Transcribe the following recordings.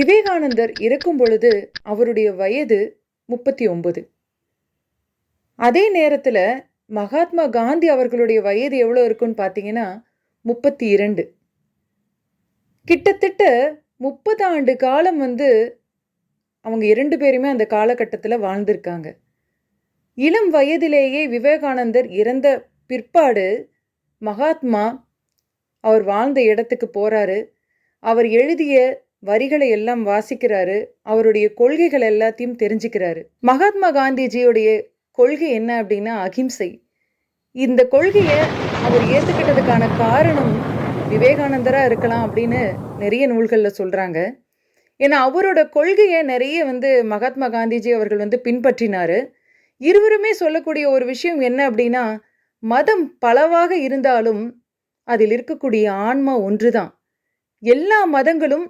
விவேகானந்தர் இறக்கும் பொழுது அவருடைய வயது முப்பத்தி ஒன்பது அதே நேரத்தில் மகாத்மா காந்தி அவர்களுடைய வயது எவ்வளோ இருக்குன்னு பார்த்தீங்கன்னா முப்பத்தி இரண்டு கிட்டத்தட்ட முப்பது ஆண்டு காலம் வந்து அவங்க இரண்டு பேருமே அந்த காலகட்டத்தில் வாழ்ந்திருக்காங்க. இளம் வயதிலேயே விவேகானந்தர் இறந்த பிற்பாடு மகாத்மா அவர் வாழ்ந்த இடத்துக்கு போகிறாரு அவர் எழுதிய வரிகளை எல்லாம் வாசிக்கிறாரு. அவருடைய கொள்கைகள் எல்லாத்தையும் தெரிஞ்சுக்கிறாரு. மகாத்மா காந்திஜியுடைய கொள்கை என்ன அப்படின்னா அகிம்சை. இந்த கொள்கையை அவர் ஏற்றுக்கிட்டதுக்கான காரணம் விவேகானந்தராக இருக்கலாம் அப்படின்னு நிறைய நூல்களில் சொல்கிறாங்க ஏன்னா அவரோட கொள்கையை நிறைய வந்து மகாத்மா காந்திஜி அவர்கள் வந்து பின்பற்றினார். இருவருமே சொல்லக்கூடிய ஒரு விஷயம் என்ன அப்படின்னா மதம் பலவாக இருந்தாலும் அதில் இருக்கக்கூடிய ஆன்மா ஒன்று தான் எல்லா மதங்களும்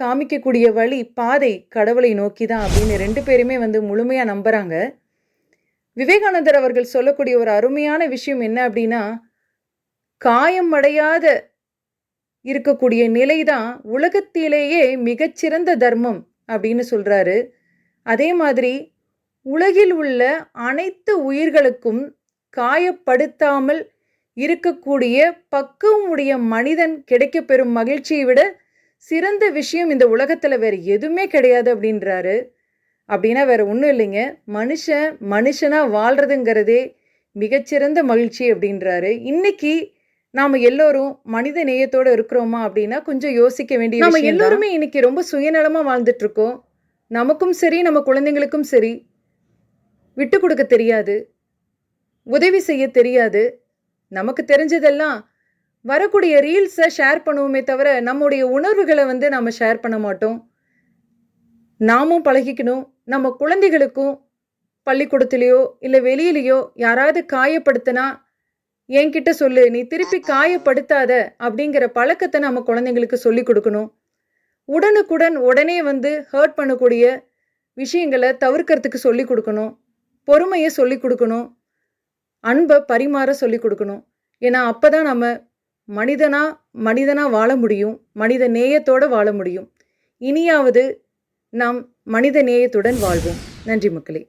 காமிக்கக்கூடிய வழி பாதை கடவுளை நோக்கி தான் அப்படின்னு ரெண்டு பேருமே வந்து முழுமையாக நம்புகிறாங்க விவேகானந்தர் அவர்கள் சொல்லக்கூடிய ஒரு அருமையான விஷயம் என்ன அப்படின்னா காயம் அடையாத இருக்கக்கூடிய நிலை தான் உலகத்திலேயே மிகச்சிறந்த தர்மம் அப்படின்னு சொல்கிறாரு அதே மாதிரி உலகில் உள்ள அனைத்து உயிர்களுக்கும் காயப்படுத்தாமல் இருக்கக்கூடிய பக்குவம் உடைய மனிதன் கிடைக்கப்பெறும் மகிழ்ச்சியை விட சிறந்த விஷயம் இந்த உலகத்தில் வேறு எதுவுமே கிடையாது அப்படின்றாரு. அப்படின்னா வேற ஒன்றும் இல்லைங்க. மனுஷன் மனுஷனாக வாழ்கிறதுங்கிறதே மிகச்சிறந்த மகிழ்ச்சி அப்படின்றாரு. இன்னைக்கு நாம் எல்லோரும் மனித நேயத்தோடு இருக்கிறோமா அப்படின்னா கொஞ்சம் யோசிக்க வேண்டிய நம்ம எல்லோருமே இன்னைக்கு ரொம்ப சுயநலமாக வாழ்ந்துட்டு இருக்கோம் நமக்கும் சரி நம்ம குழந்தைங்களுக்கும் சரி விட்டு கொடுக்க தெரியாது. உதவி செய்ய தெரியாது. நமக்கு தெரிஞ்சதெல்லாம் வரக்கூடிய ரீல்ஸை ஷேர் பண்ணுவோமே தவிர நம்முடைய உணர்வுகளை வந்து நம்ம ஷேர் பண்ண மாட்டோம். நாமும் பழகிக்கணும். நம்ம குழந்தைகளுக்கும் பள்ளிக்கூடத்துலேயோ இல்லை வெளியிலையோ யாராவது காயப்படுத்தினா என்கிட்ட சொல்லு நீ திருப்பி காயப்படுத்தாத அப்படிங்கிற பழக்கத்தை நம்ம குழந்தைங்களுக்கு சொல்லி கொடுக்கணும். உடனுக்குடன் உடனே வந்து ஹர்ட் பண்ணக்கூடிய விஷயங்களை தவிர்க்கறதுக்கு சொல்லி கொடுக்கணும். பொறுமையை சொல்லி கொடுக்கணும். அன்பை பரிமாற சொல்லி கொடுக்கணும். ஏன்னா அப்போ தான் நம்ம மனிதனா மனிதனாக வாழ முடியும் மனித நேயத்தோடு வாழ முடியும். இனியாவது நாம் மனித நேயத்துடன் வாழ்வோம். நன்றி மக்களே.